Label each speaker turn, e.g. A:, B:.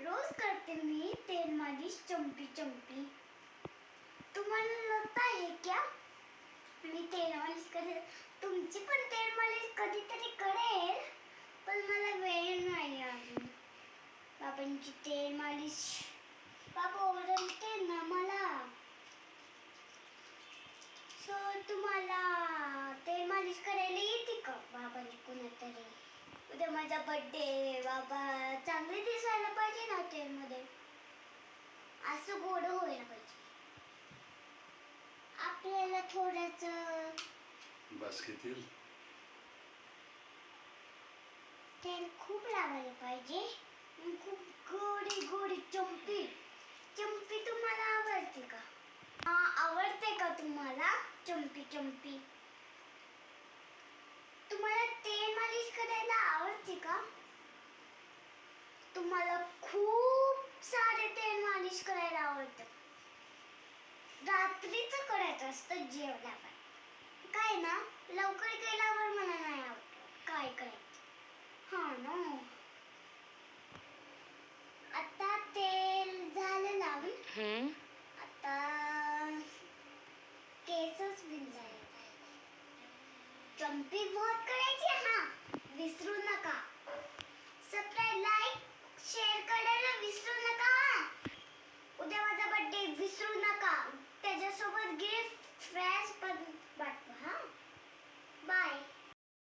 A: रोज करते मी तेल मालिश चंपी चंपी तुम्हाला लता आहे क्या? मी तेल मालिश करेल तुमची पण तेल मालिश कधीतरी करेल पण मला वेळ नाही अजून. बाबांची तेल मालिश. बाबा ओरडते ना मला. सो तुम्हाला तेल मालिश करायला येते का बाबांची कुणातरी? उद्या माझा बर्थडे बाबा चांगले दिसायला पाहिजे ना तेलमध्ये असं गोड व्हायला पाहिजे. आपल्याला थोडंच
B: बास्केतील
A: तेल खूप लावायला पाहिजे. खूप गोडी गोडी चंपी चंपी तुम्हाला आवडते का? हा आवडते का तुम्हाला? चंपी चंपी तुम्हाला तेल मालिश करायला आवडते का तुम्हाला खूप सारे तेल मालिश करायला आवडतं. रात्रीच करायचं असतं जेवल्यावर. काय ना लवकर केल्यावर मला नाही आवडत. काय करायचं? हा ना. आता तेल झालं लावून.
C: हम्म.
A: आता केसच बिंजायला चंपी बहुत कर विसरू नका. त्याच्यासोबत गिफ्ट फ्रॅश